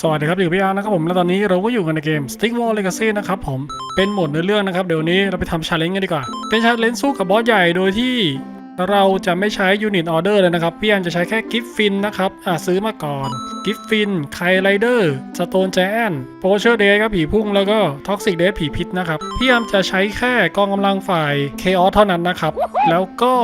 สวัสดีครับอยู่พี่อาร์นะครับผมและตอนนี้เราก็อยู่กันในเกม Stick Wall Legacy นะครับผมเป็นโหมดเนื้อเรื่องนะครับเดี๋ยวนี้เราไปทำชาเลนจ์กันดีกว่า เป็นชาเลนจ์สู้กับบอสใหญ่โดยที่ เราจะไม่ใช้ยูนิตออเดอร์เลยนะครับ พี่อาร์จะใช้แค่กิฟฟินนะครับ อ่าซื้อมาก่อนกิฟฟินไคไรเดอร์สโตนแจแอนโปเชอร์เดครับผีพุ่งแล้วก็ท็อกซิกเดผีพิษนะครับ พี่อาร์จะใช้แค่กองกำลังฝ่ายเคออสเท่านั้นนะครับ แล้วก็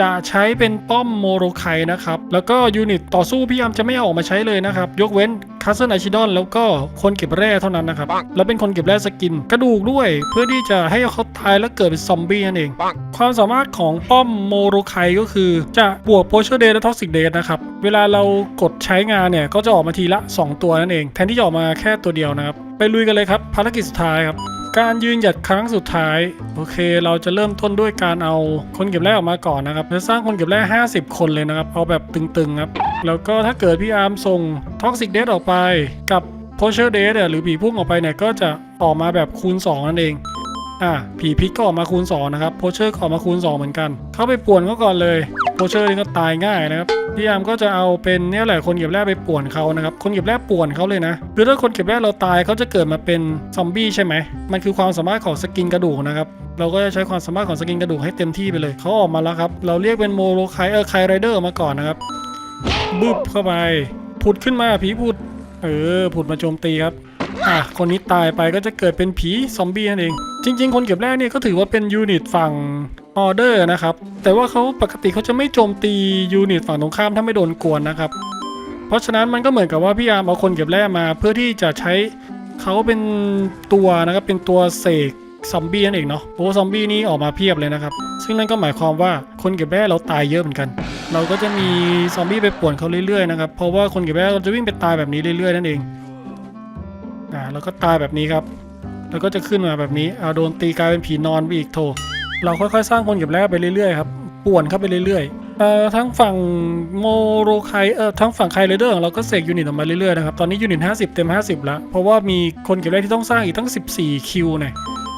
จะใช้เป็นป้อมโมโรไคนะครับ แล้วก็ยูนิตต่อสู้พี่ยามจะไม่เอาออกมาใช้เลยนะครับ ยกเว้นคาสเซิลไอชิดอนแล้วก็คนเก็บแร่เท่านั้นนะครับ แล้วเป็นคนเก็บแร่สกินกระดูกด้วย เพื่อที่จะให้เขาตายแล้วเกิดเป็นซอมบี้นั่นเอง ความสามารถของป้อมโมโรไคก็คือจะบวกโพชเชอร์เดและท็อกซิกเดย์นะครับ เวลาเรากดใช้งานเนี่ย ก็จะออกมาทีละ 2 ตัวนั่นเอง แทนที่จะออกมาแค่ตัวเดียวนะครับ ไปลุยกันเลยครับ ภารกิจสุดท้ายครับ การยืนหยัดครั้งสุดท้าย โอเค เราจะเริ่มต้นด้วยการเอาคนเก็บแร่ออกมาก่อนนะครับจะสร้างคนเก็บแร่50 คนเลยนะครับ เอาแบบตึงๆครับแล้วก็ถ้าเกิดพี่อาร์มส่งท็อกซิกเดย์ออกไปกับโพเชอร์เดหรือผีพุ่งออกไปเนี่ยก็จะออกมาแบบคูณ 2 นั่นเอง อะผีพิษก็ออกมาคูณ2นะครับโพเชอร์ก็ออกมาคูณ 2 เหมือนกัน เข้าไปป่วนเขาก่อนเลยโพเชอร์นี่ก็ตายง่ายนะครับพี่ยามก็จะเอาเป็นเนี่ยแหละคนเก็บแร่ไปป่วนเขานะครับ คนเก็บแร่ป่วนเขาเลยนะคือถ้าคนเก็บแร่เราตายเขาจะเกิดมาเป็นซอมบี้ใช่ไหมมันคือความสามารถของสกินกระดูกนะครับเราก็จะใช้ความสามารถของสกินกระดูกให้เต็มที่ไปเลยเขาออกมาแล้วครับเราเรียกเป็นโมโลไคเออไคไรเดอร์มาก่อนนะครับบึบเข้าไปผุดขึ้นมาผีผุดเออผุดมาโจมตีครับ อะคนนี้ตายไปก็จะเกิดเป็นผีซอมบี้นั่นเอง จริง ๆ คนเก็บแร่เนี่ยก็ถือว่าเป็นยูนิตฝั่งออเดอร์นะครับ แต่ว่าเขาปกติเขาจะไม่โจมตียูนิตฝั่งตรงข้ามถ้าไม่โดนกวนนะครับ เพราะฉะนั้นมันก็เหมือนกับว่าพี่อาร์มเอาคนเก็บแร่มา เพื่อที่จะใช้เขาเป็นตัวนะครับเป็นตัวเสกซอมบี้นั่นเองเนาะโอ้ซอมบี้นี่ออกมาเพียบเลยนะครับ ซึ่งนั่นก็หมายความว่าคนเก็บแร่เราตายเยอะเหมือนกัน เราก็จะมีซอมบี้ไปป่วนเขาเรื่อยๆนะครับ เพราะว่าคนเก็บแร่เราจะวิ่งไปตายแบบนี้เรื่อยๆนั่นเอง อ่าแล้วก็ตายแบบนี้ครับ แล้วก็จะขึ้นมาแบบนี้เอาโดนตีกลายเป็นผีนอนไปอีกโถเราค่อยๆ สร้างคนเก็บแร่ไปเรื่อยๆครับป่วนเข้าไปเรื่อยๆเอ่อทั้งฝั่งโมโรไคเอ่อทั้งฝั่งไคเรเดอร์เราก็เสกยูนิตออกมาเรื่อยๆนะครับตอนนี้ยูนิต50 เต็ม 50 แล้ว เพราะว่ามีคนเก็บแร่ที่ต้องสร้างอีกตั้ง 14 คิวเนี่ย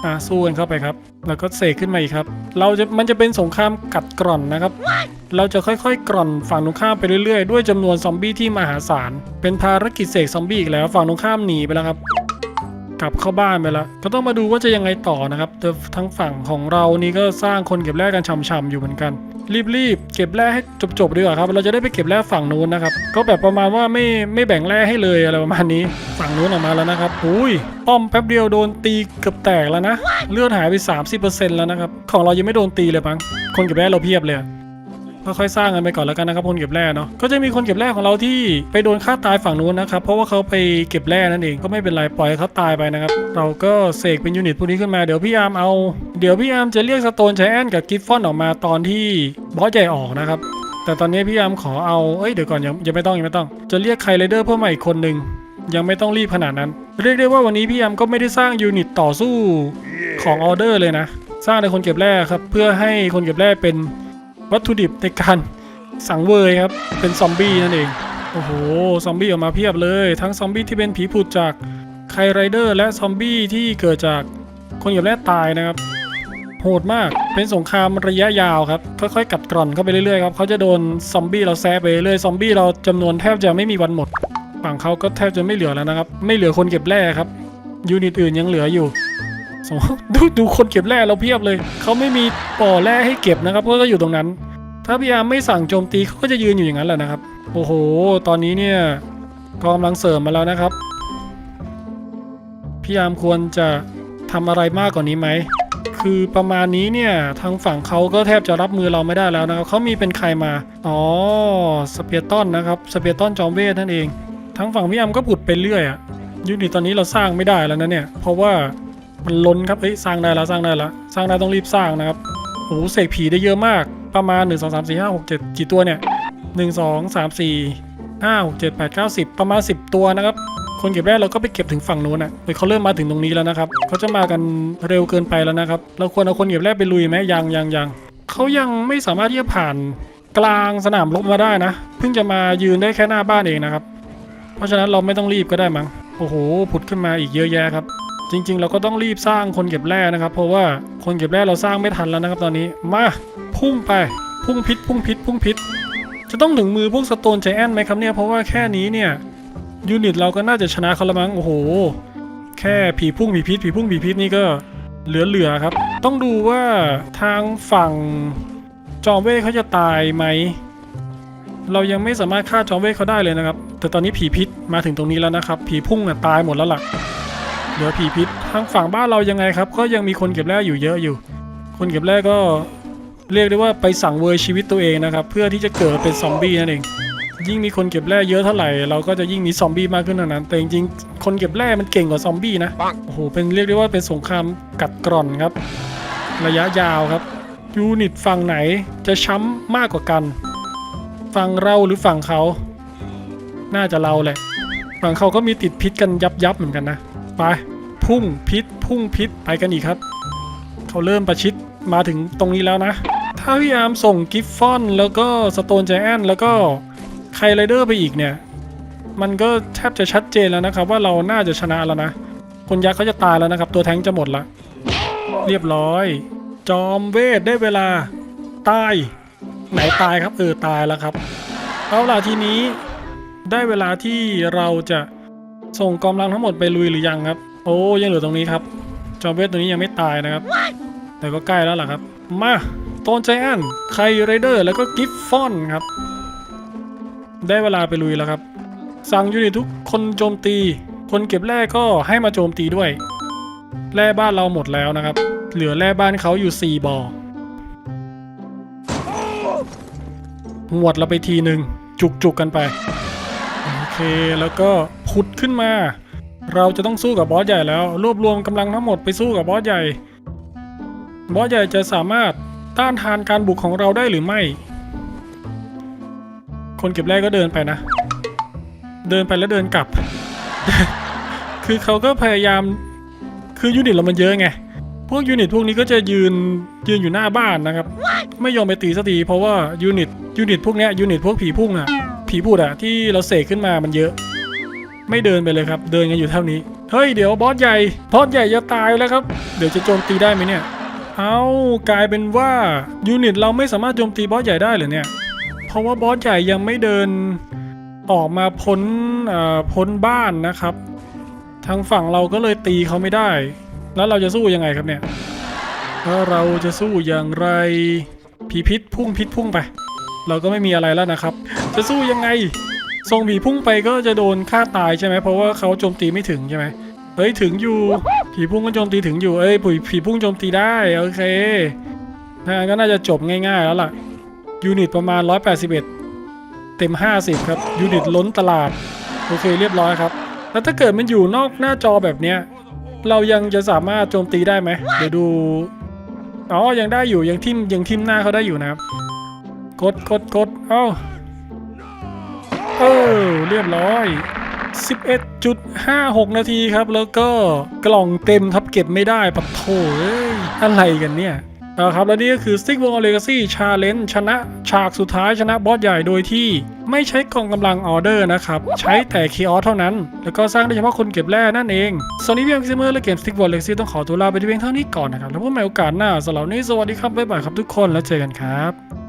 อ่าสู้กันเข้าไปครับ แล้วก็เสกขึ้นมาอีกครับ เราจะมันจะเป็นสงครามกัดกร่อนนะครับ เราจะค่อยๆ กร่อนฝั่งตรงข้ามไปเรื่อยๆ ด้วยจำนวนซอมบี้ที่มหาศาล เป็นภารกิจเสกซอมบี้อีกแล้ว ฝั่งตรงข้ามหนีไปแล้วครับ กลับเข้าบ้านไปแล้ว ก็ต้องมาดูว่าจะยังไงต่อนะครับแต่ทั้งฝั่งของเรานี่ก็สร้างคนเก็บแร่กันช่ำๆอยู่เหมือนกัน รีบๆเก็บแร่ให้จบๆดีกว่าครับ เราจะได้ไปเก็บแร่ฝั่งนู้นนะครับ ก็แบบประมาณว่าไม่ไม่แบ่งแร่ให้เลยอะไรประมาณนี้ ฝั่งนู้นออกมาแล้วนะครับอุ้ยป้อมแป๊บเดียวโดนตีเกือบแตกแล้วนะเลือดหายไป 30%แล้วนะครับของเรายังไม่โดนตีเลยมั้งคนเก็บแร่เราเพียบเลย ค่อยๆสร้างกันไปก่อนแล้วกันนะครับคนเก็บแร่เนาะก็จะมีคนเก็บแร่ของเราที่ไปโดนฆ่าตายฝั่งนู้นนะครับเพราะว่าเขาไปเก็บแร่นั่นเองก็ไม่เป็นไรปล่อยเขาตายไปนะครับเราก็เสกเป็นยูนิตพวกนี้ขึ้นมาเดี๋ยวพี่อาร์มเอาเดี๋ยวพี่อาร์มจะเรียกสโตนไชแอนกับกิฟฟอนออกมาตอนที่บอสใหญ่ออกนะครับแต่ตอนนี้พี่อามขอเอา เอ้ยเดี๋ยวก่อนยังยังไม่ต้องยังไม่ต้อง จะเรียกใครไรเดอร์เพิ่มมาอีกคนหนึ่งยังไม่ต้องรีบขนาดนั้น เรียกได้ว่าวันนี้พี่อามก็ไม่ได้สร้างยูนิตต่อสู้ของออเดอร์เลยนะ สร้างในคนเก็บแร่ครับ เพื่อให้คนเก็บแร่เป็น วัตถุดิบในการสังเวยครับ เป็นซอมบี้นั่นเอง โอ้โห ซอมบี้ออกมาเพียบเลย ทั้งซอมบี้ที่เป็นผีผุดจากไคไรเดอร์ และซอมบี้ที่เกิดจากคนเหยียบแร่ตายนะครับ โหดมาก เป็นสงครามระยะยาวครับ ค่อยๆ กัดกร่อนเข้าไปเรื่อยๆครับ เขาจะโดนซอมบี้เราแซะไปเรื่อยซอมบี้เราจำนวนแทบจะไม่มีวันหมด ฝั่งเขาก็แทบจะไม่เหลือแล้วนะครับ ไม่เหลือคนเก็บแร่ครับ ยูนิตอื่นยังเหลืออยู่ สมดูดูคนเก็บแร่เราเพียบเลย เขาไม่มีป่อแร่ให้เก็บนะครับเพราะก็อยู่ตรงนั้น ถ้าพี่อาร์มไม่สั่งโจมตีเขาก็จะยืนอยู่อย่างนั้นแหละนะครับ โอ้โห ตอนนี้เนี่ยกองกำลังเสริมมาแล้วนะครับ พี่อาร์มควรจะทำอะไรมากกว่านี้ไหม คือประมาณนี้เนี่ยทางฝั่งเขาก็แทบจะรับมือเราไม่ได้แล้วนะครับเขามีเป็นใครมา อ๋อ สเปียร์ตันนะครับ สเปียร์ตันจอมเวทนั่นเอง ทั้งฝั่งพี่อาร์มก็ผุดไปเรื่อยอะยูนิตตอนนี้เราสร้างไม่ได้แล้วนะเนี่ย เพราะว่า มันล้นครับเอ้ยสร้างได้แล้วสร้างได้แล้วสร้างได้ต้องรีบสร้างนะครับโอ้โหเสกผีได้เยอะมากประมาณ 1 2 3 4 5 6 7 กี่ตัวเนี่ย 1 2 3 4 5 6 7 8 9 10 ประมาณ 10 ตัวนะครับ คนเก็บแร่เราก็ไปเก็บถึงฝั่งนู้นอะเฮ้ยเขาเริ่มมาถึงตรงนี้แล้วนะครับเขาจะมากันเร็วเกินไปแล้วนะครับเราควรเอาคนเก็บแร่ไปลุยไหมยังยังยังเขายังไม่สามารถที่จะผ่านกลางสนามรบมาได้นะ เพิ่งจะมายืนได้แค่หน้าบ้านเองนะครับ เพราะฉะนั้นเราไม่ต้องรีบก็ได้มั้งโอ้โหผุดขึ้นมาอีกเยอะแยะครับ จริง ๆ เราก็ต้องรีบสร้างคนเก็บแร่นะครับ เพราะว่าคนเก็บแร่เราสร้างไม่ทันแล้วนะครับ ตอนนี้มาพุ่งไปพุ่งพิษพุ่งพิษพุ่งพิษจะต้องถึงมือพวกสโตนไจแอนไหมครับเนี่ยเพราะว่าแค่นี้เนี่ยยูนิตเราก็น่าจะชนะเขาละมั้งโอ้โห แค่ผีพุ่งผีพิษผีพุ่งผีพิษนี่ก็เหลือๆครับ ต้องดูว่าทางฝั่งจอมเวทเขาจะตายไหมเรายังไม่สามารถฆ่าจอมเวทเขาได้เลยนะครับ แต่ตอนนี้ผีพิษมาถึงตรงนี้แล้วนะครับ ผีพุ่งอะตายหมดแล้วล่ะ เหลือผีพิษทางฝั่งบ้านเรายังไงครับ ก็ยังมีคนเก็บแร่อยู่เยอะอยู่ คนเก็บแร่ก็เรียกได้ว่าไปสั่งเวยชีวิตตัวเองนะครับ เพื่อที่จะเกิดเป็นซอมบี้นั่นเอง ยิ่งมีคนเก็บแร่เยอะเท่าไหร่เราก็จะยิ่งมีซอมบี้มากขึ้นเท่านั้น แต่จริงๆคนเก็บแร่มันเก่งกว่าซอมบี้นะโอ้โหเป็นเรียกได้ว่าเป็นสงครามกัดกร่อนครับ ระยะยาวครับยูนิตฝั่งไหนจะช้ำมากกว่ากันฝั่งเราหรือฝั่งเขา น่าจะเราแหละ ฝั่งเขาก็มีติดพิษกันยับยับเหมือนกันนะ ไปพุ่งพิษพุ่งพิษไปกันอีกครับ เขาเริ่มประชิดมาถึงตรงนี้แล้วนะ ถ้าพี่อาร์มส่งกิฟฟอน แล้วก็สโตนใจแอนแล้วก็ไคไรเดอร์ไปอีกเนี่ย มันก็แทบจะชัดเจนแล้วนะครับ ว่าเราน่าจะชนะแล้วนะ คนยักษ์เขาจะตายแล้วนะครับ ตัวแท้งจะหมดละเรียบร้อย จอมเวทได้เวลาตาย ไหนตายครับเออตายแล้วครับ เอาล่ะทีนี้ได้เวลาที่เราจะ ส่งกองกำลังทั้งหมดไปลุยหรือยังครับ โอ้ยังเหลือตรงนี้ครับ จอมเวทตัวนี้ยังไม่ตายนะครับ แต่ก็ใกล้แล้วล่ะครับ มาโตนใจแอนไคไรเดอร์แล้วก็กิฟฟอนครับ ได้เวลาไปลุยแล้วครับ สั่งยูนิตทุกคนโจมตี คนเก็บแร่ก็ให้มาโจมตีด้วย แร่บ้านเราหมดแล้วนะครับ เหลือแร่บ้านเขาอยู่ 4บ่อหวดเราไปทีหนึ่งจุกๆกกันไป โอเคแล้วก็ ผุดขึ้นมา เราจะต้องสู้กับบอสใหญ่แล้ว รวบรวมกำลังทั้งหมดไปสู้กับบอสใหญ่ บอสใหญ่จะสามารถต้านทานการบุกของเราได้หรือไม่ คนเก็บแร่ก็เดินไปนะ เดินไปแล้วเดินกลับ คือเขาก็พยายาม คือยูนิตเรามันเยอะไง พวกยูนิตพวกนี้ก็จะยืนยืนอยู่หน้าบ้านนะครับ ไม่ยอมไปตีสักทีเพราะว่ายูนิตยูนิตพวกเนี้ยยูนิตพวกผีพุ่งอะผีพูดอะที่เราเสกขึ้นมามันเยอะ ไม่เดินไปเลยครับ เดินกันอยู่เท่านี้ เฮ้ยเดี๋ยวบอสใหญ่ บอสใหญ่จะตายแล้วครับ เดี๋ยวจะโจมตีได้ไหมเนี่ย เอากลายเป็นว่ายูนิตเราไม่สามารถโจมตีบอสใหญ่ได้เหรอเนี่ย เพราะว่าบอสใหญ่ยังไม่เดินออกมาพ้นอ่อพ้นบ้านนะครับ ทางฝั่งเราก็เลยตีเขาไม่ได้ แล้วเราจะสู้ยังไงครับเนี่ยถ้าเราจะสู้อย่างไรผีพิษพุ่งพิษพุ่งไป เราก็ไม่มีอะไรแล้วนะครับ จะสู้ยังไง ส่งผีพุ่งไปก็จะโดนฆ่าตายใช่ไหมเพราะว่าเขาโจมตีไม่ถึงใช่ไหมเฮ้ยถึงอยู่ ผีพุ่งก็โจมตีถึงอยู่เอ้ยผีผีพุ่งโจมตีได้โอเคนะก็น่าจะจบง่ายๆแล้วล่ะยูนิตประมาณ 181 เต็ม 50 ครับยูนิตล้นตลาดโอเคเรียบร้อยครับ แล้วถ้าเกิดมันอยู่นอกหน้าจอแบบเนี้ยเรายังจะสามารถโจมตีได้ไหมเดี๋ยวดูอ๋อยังได้อยู่ยังทิมยังทิมหน้าเขาได้อยู่นะครับกดกดกดเอ้า เออ เรียบร้อย 11.56 นาทีครับ แล้วก็กล่องเต็มครับเก็บไม่ได้ปัดโถเอ้ย อะไรกันเนี่ยเอาครับและนี่ก็คือ Stick Wall Legacy Challenge ชนะฉากสุดท้ายชนะบอสใหญ่โดยที่ไม่ใช้กองกำลังออเดอร์นะครับ ใช้แต่ k ีออสเท่านั้น แล้วก็สร้างได้เฉพาะคนเก็บแร่นั่นเองส่วนนี้พี่แอมซิเมอร์และเกม Stick Wall Legacy ต้องขอตัวลาไปที่เพียงเท่านี้ก่อนนะครับ แล้วพบกันใหม่โอกาสหน้าสำหรับนี้สวัสดีครับ บ๊ายบายครับทุกคนแล้วเจอกันครับ